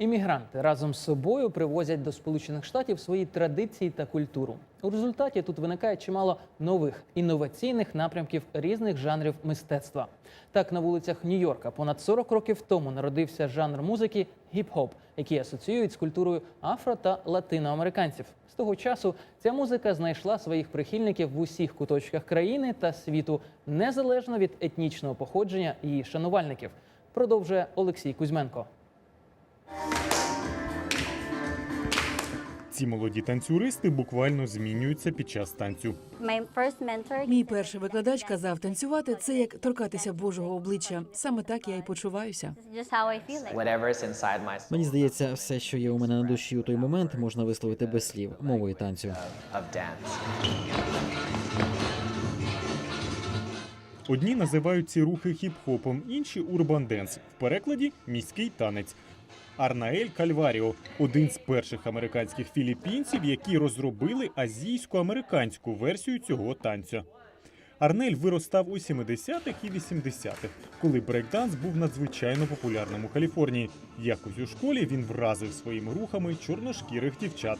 Іммігранти разом з собою привозять до Сполучених Штатів свої традиції та культуру. У результаті тут виникає чимало нових інноваційних напрямків різних жанрів мистецтва. Так, на вулицях Нью-Йорка понад 40 років тому народився жанр музики гіп-хоп, який асоціюють з культурою афро та латиноамериканців. З того часу ця музика знайшла своїх прихильників в усіх куточках країни та світу, незалежно від етнічного походження її шанувальників. Продовжує Олексій Кузьменко. Ці молоді танцюристи буквально змінюються під час танцю. Мій перший викладач казав, танцювати це як торкатися Божого обличчя. Саме так я й почуваюся. Мені здається, все, що є у мене на душі у той момент, можна висловити без слів мовою танцю. Одні називають ці рухи хіп-хопом, інші урбан-денс. В перекладі міський танець. Арнаель Кальваріо один з перших американських філіппінців, які розробили азійсько-американську версію цього танцю. Арнель виростав у 70-х і 80-х, коли брейкданс був надзвичайно популярним у Каліфорнії. Якось у школі він вразив своїми рухами чорношкірих дівчат.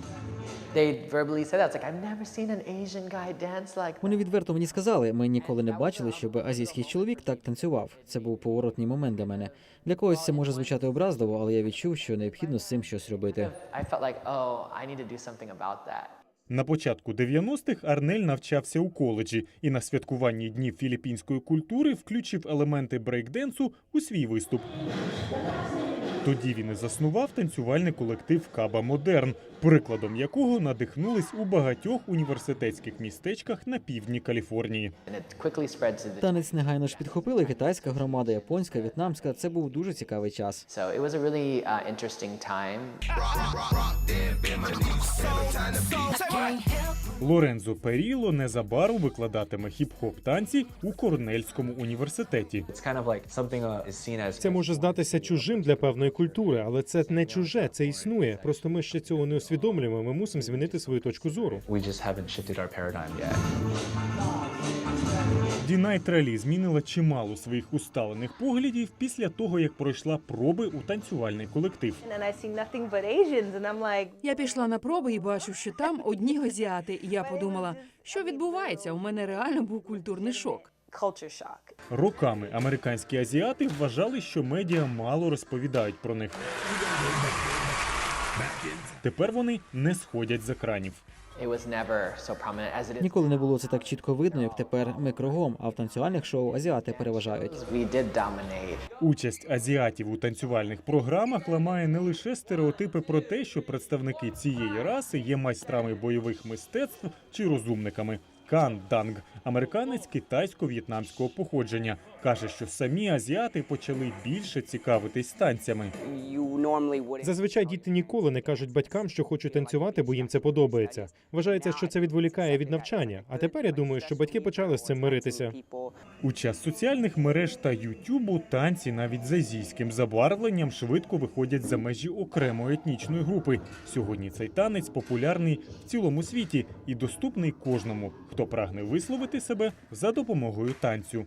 They verbally said that. It's like I've never seen an Asian guy dance like. Вони відверто мені сказали, ми ніколи не бачили, щоб азійський чоловік так танцював. Це був поворотний момент для мене. Для когось це може звучати образливо, але я відчув, що необхідно з цим щось робити. I felt like, oh, I need to do something about that. На початку 90-х Арнель навчався у коледжі і на святкуванні днів філіппінської культури включив елементи брейкденсу у свій виступ. Тоді він і заснував танцювальний колектив Каба Модерн, прикладом якого надихнулись у багатьох університетських містечках на півдні Каліфорнії. Танець негайно ж підхопили китайська громада, японська, в'єтнамська. Це був дуже цікавий час. Uh. Лорензо Періло незабаром викладатиме хіп-хоп танці у Корнельському університеті. Uh, Це може здатися чужим для певної культури, але це не чуже, це існує. Просто ми ще цього не усвідомлюємо. Ми мусимо змінити свою точку зору. Дінай Трелі змінила чимало своїх усталених поглядів після того, як пройшла проби у танцювальний колектив. Я пішла на проби і бачу, що там одні азіати. І я подумала, що відбувається. У мене реально був культурний шок. Culture shock. Роками американські азіати вважали, що медіа мало розповідають про них. Тепер вони не сходять з екранів. It was never so prominent as it is. Ніколи не було це так чітко видно, як тепер ми кругом. А в танцювальних шоу азіати переважають. We. Участь азіатів у танцювальних програмах ламає не лише стереотипи про те, що представники цієї раси є майстрами бойових мистецтв чи розумниками. Кан Данг, американець китайсько-в'єтнамського походження, каже, що самі азіати почали більше цікавитись танцями. Зазвичай діти ніколи не кажуть батькам, що хочуть танцювати, бо їм це подобається. Вважається, що це відволікає від навчання. А тепер я думаю, що батьки почали з цим миритися. У час соціальних мереж та Ютубу танці навіть з азійським забарвленням швидко виходять за межі окремої етнічної групи. Сьогодні цей танець популярний в цілому світі і доступний кожному, хто прагне висловити себе за допомогою танцю.